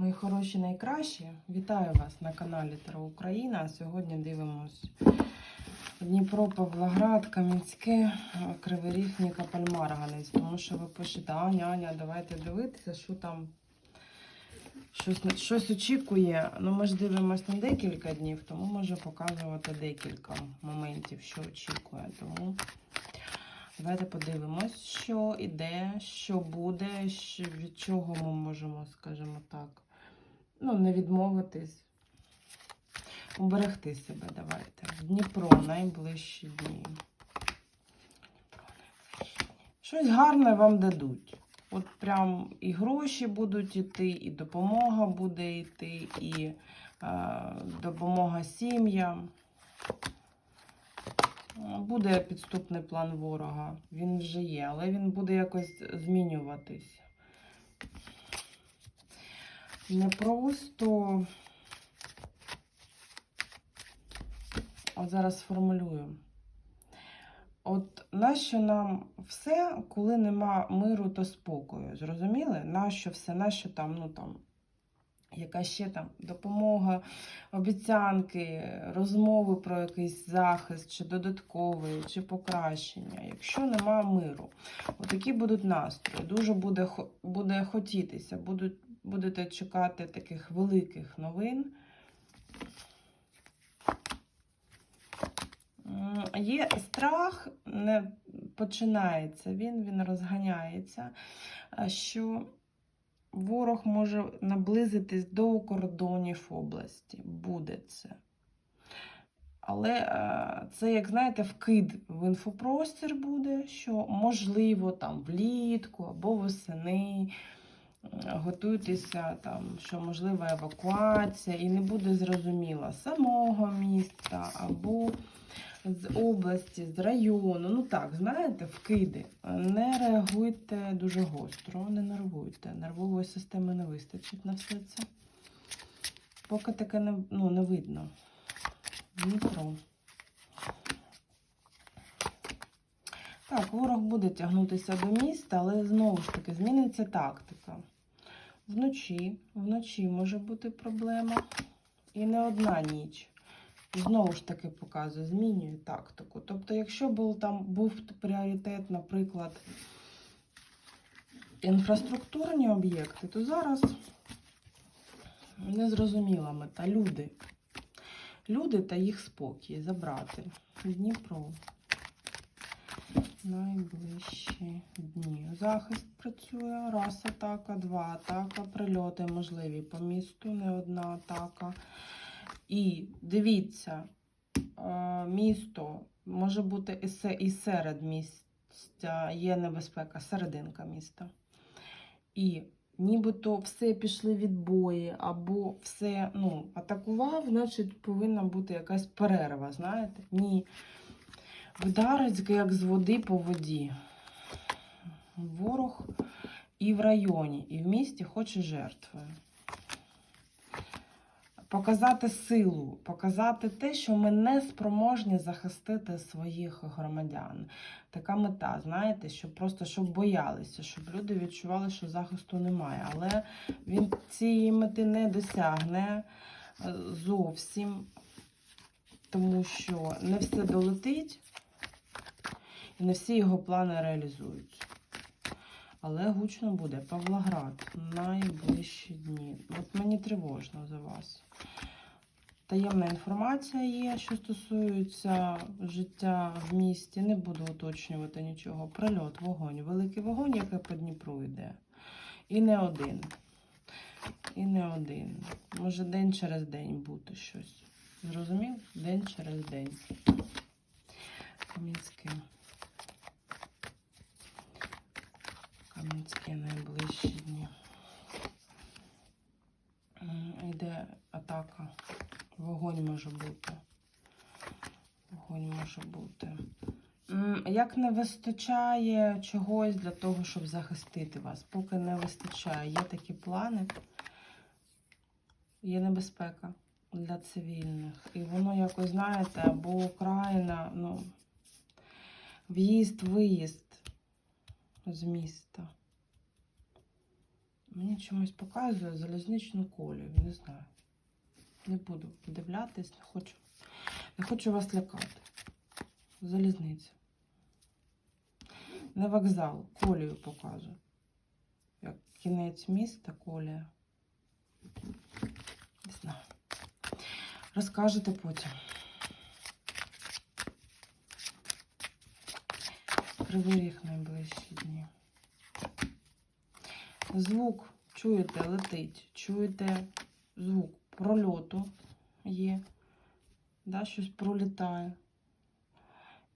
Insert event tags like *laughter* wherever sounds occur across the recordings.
Мої хороші найкращі, вітаю вас на каналі Таро Україна. Сьогодні дивимось Дніпро, Павлоград, Кам'янське, Кривий Ріг, Нікополь, Марганець. Тому що ви пишете, Аня, Аня, давайте дивитися, що там щось, щось очікує. Ну, ми ж дивимося на декілька днів, тому можу показувати декілька моментів, що очікує. Тому Давайте подивимось, що іде, що буде, від чого ми можемо, скажімо так, ну, не відмовитись, уберегти себе. Давайте. Дні. Дніпро найближчі дні. Щось гарне вам дадуть. От прям і гроші будуть йти, і допомога буде йти, і е, допомога сім'ям. Буде підступний план ворога. Він вже є, але він буде якось змінюватись. Не просто. От зараз сформулюю. От нащо нам все, коли нема миру та спокою? Зрозуміли? Нащо все, нащо там, ну там, яка ще там допомога, обіцянки, розмови про якийсь захист, чи додатковий, чи покращення. Якщо нема миру, отакі будуть настрої. Дуже буде, буде хотітися, будуть, будете чекати таких великих новин. Є страх, не починається він, він розганяється, що ворог може наблизитись до кордонів області. Буде це. Але е, це, як знаєте, вкид в інфопростір буде, що можливо там влітку або восени е, готуйтеся, там, що можлива евакуація, і не буде зрозуміло самого міста або з області, з району. Ну так, знаєте, вкиди. Не реагуйте дуже гостро, не нервуйте. Нервової системи не вистачить на все це. Поки таке не, ну, не видно. Дніпро. Так, ворог буде тягнутися до міста, але знову ж таки зміниться тактика. Вночі, вночі може бути проблема. І не одна ніч. Знову ж таки показує, змінює тактику. Тобто, якщо був там був пріоритет, наприклад, інфраструктурні об'єкти, то зараз незрозуміла мета. Люди. Люди та їх спокій забрати. Дніпро. Найближчі дні. Захист працює. Раз атака, два атака, прильоти можливі по місту, не одна атака. І дивіться, е, місто може бути і серед місця є небезпека, серединка міста. І нібито все пішли відбої, або все ну, атакував, значить повинна бути якась перерва, знаєте? Ні. Вдарить як з води по воді. Ворог і в районі, і в місті хоче жертви показати силу, показати те, що ми не спроможні захистити своїх громадян. Така мета, знаєте, щоб просто щоб боялися, щоб люди відчували, що захисту немає. Але він цієї мети не досягне е, зовсім, тому що не все долетить не всі його плани реалізуються. Але гучно буде Павлоград найближчі дні. От мені тривожно за вас. Таємна інформація є, що стосується життя в місті. Не буду уточнювати нічого. Прильот, вогонь, великий вогонь, який по Дніпру йде. І не один. І не один. Може день через день бути щось. Зрозумів? День через день. Кам'янське. Кам'янське найближчі дні. Йде атака. Вогонь може бути. Вогонь може бути. Як не вистачає чогось для того, щоб захистити вас, поки не вистачає, є такі плани, є небезпека для цивільних. І воно якось, знаєте, або Україна, ну, в'їзд, виїзд з міста. Мені чомусь показує залізничну колію, не знаю. Не буду подивлятись, не хочу. Не хочу вас лякати. Залізниця. Не вокзал, колію показує. Як кінець міста, колія. Не знаю. Розкажете потім. Кривий ріг найближчі дні. Звук, чуєте, летить, чуєте звук прольоту є, да, щось пролітає.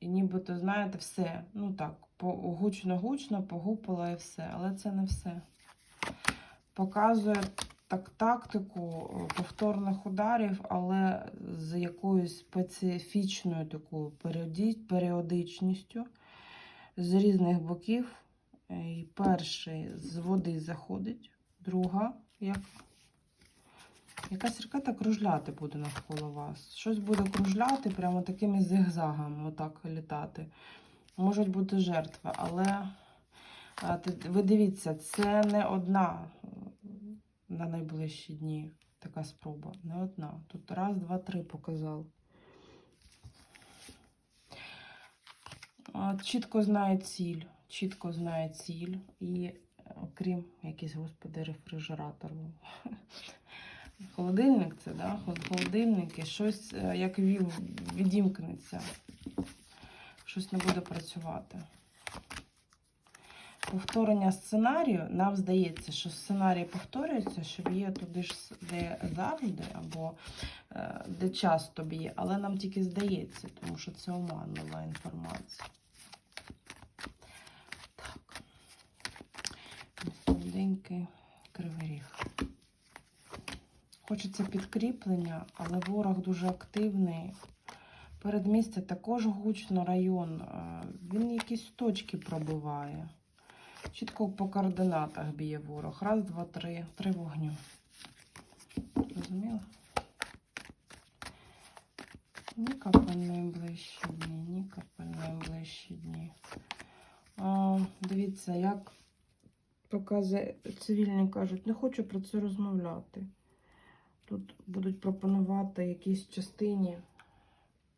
І нібито, знаєте, все. Ну так, гучно-гучно, погупало і все. Але це не все. Показує так тактику е, повторних ударів, але з якоюсь специфічною такою періодичністю з різних боків. Е, І перший з води заходить, друга, як якась ракета кружляти буде навколо вас. Щось буде кружляти прямо такими зигзагами, отак літати. Можуть бути жертви, але ви дивіться, це не одна на найближчі дні така спроба. Не одна. Тут раз, два, три показав. Чітко знає ціль. Чітко знає ціль. І е, окрім якийсь, господи, рефрижератор. *laughs* Холодильник це, да? і щось е, як вів, відімкнеться. Щось не буде працювати. Повторення сценарію, нам здається, що сценарій повторюється, що б'є туди ж, де завжди, або е, де часто б'є, але нам тільки здається, тому що це оманлива інформація. Так. Солоденький кривий ріг. Хочеться підкріплення, але ворог дуже активний. Передмістя також гучно район. е, Він якісь точки пробиває. Чітко по координатах б'є ворог. Раз, два, три. Три вогню. Розуміла? Ні капель найближчі дні, ні капель найближчі дні. А, дивіться, як покази цивільні кажуть, не хочу про це розмовляти. Тут будуть пропонувати якійсь частині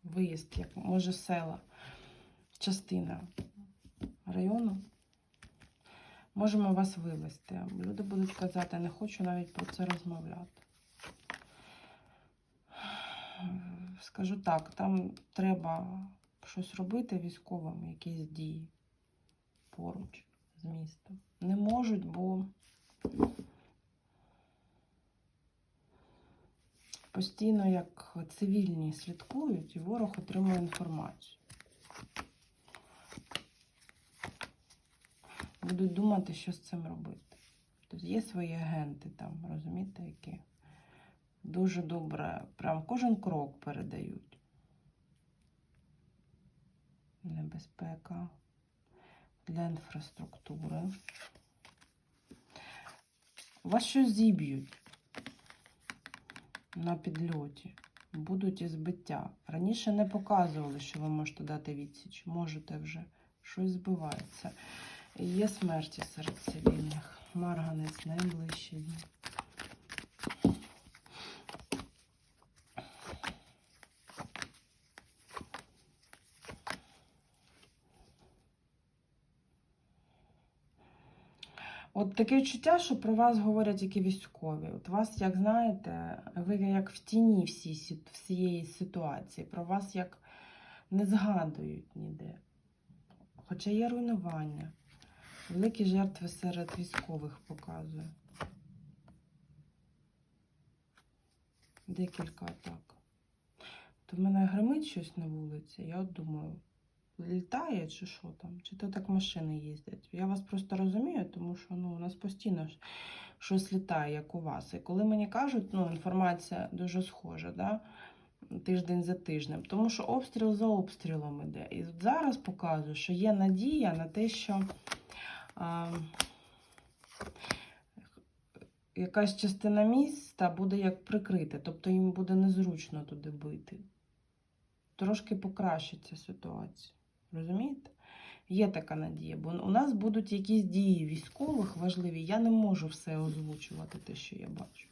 виїзд, як може села, частина району. Можемо вас вивезти. Люди будуть казати, не хочу навіть про це розмовляти. Скажу так, там треба щось робити військовим, якісь дії поруч з містом. Не можуть, бо постійно як цивільні слідкують, і ворог отримує інформацію. Будуть думати, що з цим робити. Тобто є свої агенти там, розумієте, які дуже добре, прям кожен крок передають. Небезпека для інфраструктури. Вас щось зіб'ють на підльоті. Будуть і збиття. Раніше не показували, що ви можете дати відсіч. Можете вже. Щось збивається. Є смерті серед цивільних. Марганець найближчі дні. От таке відчуття, що про вас говорять тільки військові. От вас, як знаєте, ви як в тіні всі, всієї ситуації. Про вас як не згадують ніде. Хоча є руйнування. Великі жертви серед військових показує. Декілька атак. То в мене гримить щось на вулиці. Я от думаю, літає чи що там, чи то так машини їздять. Я вас просто розумію, тому що ну, у нас постійно щось літає, як у вас. І коли мені кажуть, ну, інформація дуже схожа, да? тиждень за тижнем, тому що обстріл за обстрілом іде. І зараз показую, що є надія на те, що а, якась частина міста буде як прикрита, тобто їм буде незручно туди бити. Трошки покращиться ситуація. Розумієте? Є така надія, бо у нас будуть якісь дії військових важливі. Я не можу все озвучувати, те, що я бачу.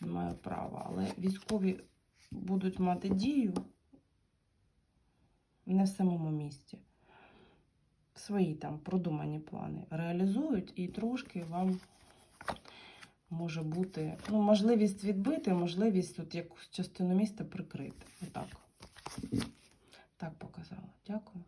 Не маю права. Але військові будуть мати дію не в самому місті. Свої там продумані плани реалізують і трошки вам може бути ну, можливість відбити, можливість тут якусь частину міста прикрити. Отак. Так показала. Дякую.